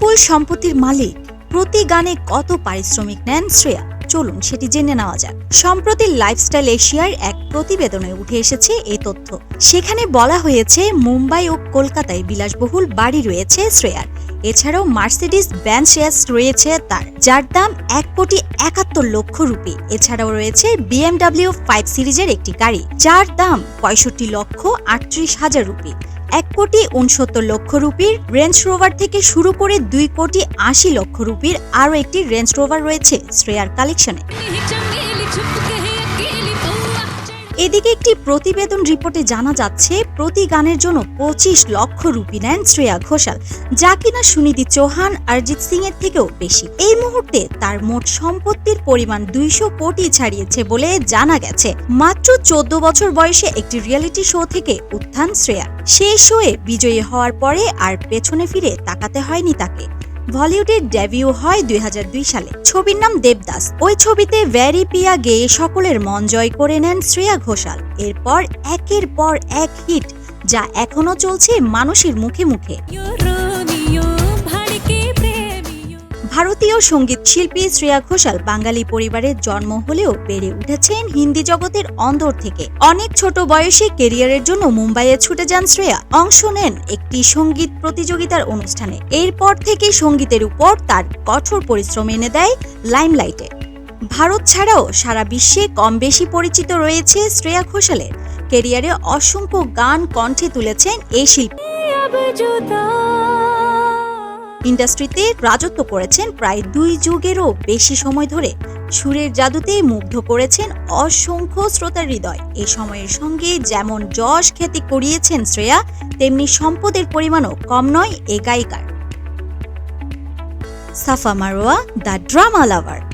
বিপুল সম্পত্তির মালিক। প্রতি গানে কত পারিশ্রমিক নেন শ্রেয়া? চলুন সেটি জেনে নেওয়া যাক। সম্প্রতি লাইফস্টাইল এশিয়ার এক প্রতিবেদনে উঠে এসেছে এই তথ্য। সেখানে বলা হয়েছে, মুম্বাই ও কলকাতায় বিলাসবহুল বাড়ি রয়েছে শ্রেয়ার। এছাড়াও মার্সিডিস ব্যান্ড রয়েছে তার, যার দাম এক কোটি একাত্তর লক্ষ রুপি। এছাড়াও রয়েছে বিএমডাব্লিউ ফাইভ সিরিজের একটি গাড়ি, যার দাম পঁয়ষট্টি লক্ষ আটত্রিশ হাজার রুপি। কোটি উনসত্তর লক্ষ রুপির রেঞ্জ রোভার থেকে শুরু করে দুই কোটি আশি লক্ষ রুপির আরও একটি রেঞ্জ রোভার রয়েছে শ্রেয়ার কালেকশনে। এদিকে একটি প্রতিবেদন রিপোর্টে জানা যাচ্ছে, প্রতি গানের জন্য পঁচিশ লক্ষ রুপি নেন শ্রেয়া ঘোষাল, যা কিনা সুনীতি চৌহান, অরিজিৎ সিং এর থেকেও বেশি। এই মুহূর্তে তার মোট সম্পত্তির পরিমাণ দুইশো কোটি ছাড়িয়েছে বলে জানা গেছে। মাত্র চোদ্দ বছর বয়সে একটি রিয়েলিটি শো থেকে উত্থান শ্রেয়া সেই শোয়ে বিজয়ী হওয়ার পরে আর পেছনে ফিরে তাকাতে হয়নি তাকে। বলিউডের ডেবিউ হয় দুই হাজার দুই সালে। ছবির নাম দেবদাস। ওই ছবিতে ভ্যারি পিয়া গেয়ে সকলের মন জয় করে নেন শ্রেয়া ঘোষাল। এরপর একের পর এক হিট, যা এখনও চলছে মানুষের মুখে মুখে। ভারতীয় সংগীত শিল্পী শ্রেয়া ঘোষাল বাঙালি পরিবারের জন্ম হলেও বেড়ে উঠেছেন হিন্দি জগতের অন্দর থেকে। অনেক ছোট বয়সে কেরিয়ারের জন্য মুম্বাইয়ে ছুটে যান শ্রেয়া। অংশ নেন একটি সংগীত প্রতিযোগিতার অনুষ্ঠানে। এরপর থেকে সঙ্গীতের উপর তার কঠোর পরিশ্রম এনে দেয় লাইমলাইটে। ভারত ছাড়াও সারা বিশ্বে কম বেশি পরিচিত রয়েছে শ্রেয়া ঘোষালের। কেরিয়ারে অসংখ্য গান কণ্ঠে তুলেছেন এই শিল্পী। ইন্ডাস্ট্রিতে রাজত্ব করেছেন প্রায় দুই যুগেরও বেশি সময় ধরে। সুরের জাদুতে মুগ্ধ করেছেন অসংখ্য শ্রোতার হৃদয়। এ সময়ের সঙ্গে যেমন যশ খ্যাতি করিয়েছেন শ্রেয়া, তেমনি সম্পদের পরিমাণও কম নয় এ গায়িকার। Safa Marwa, the drama lover.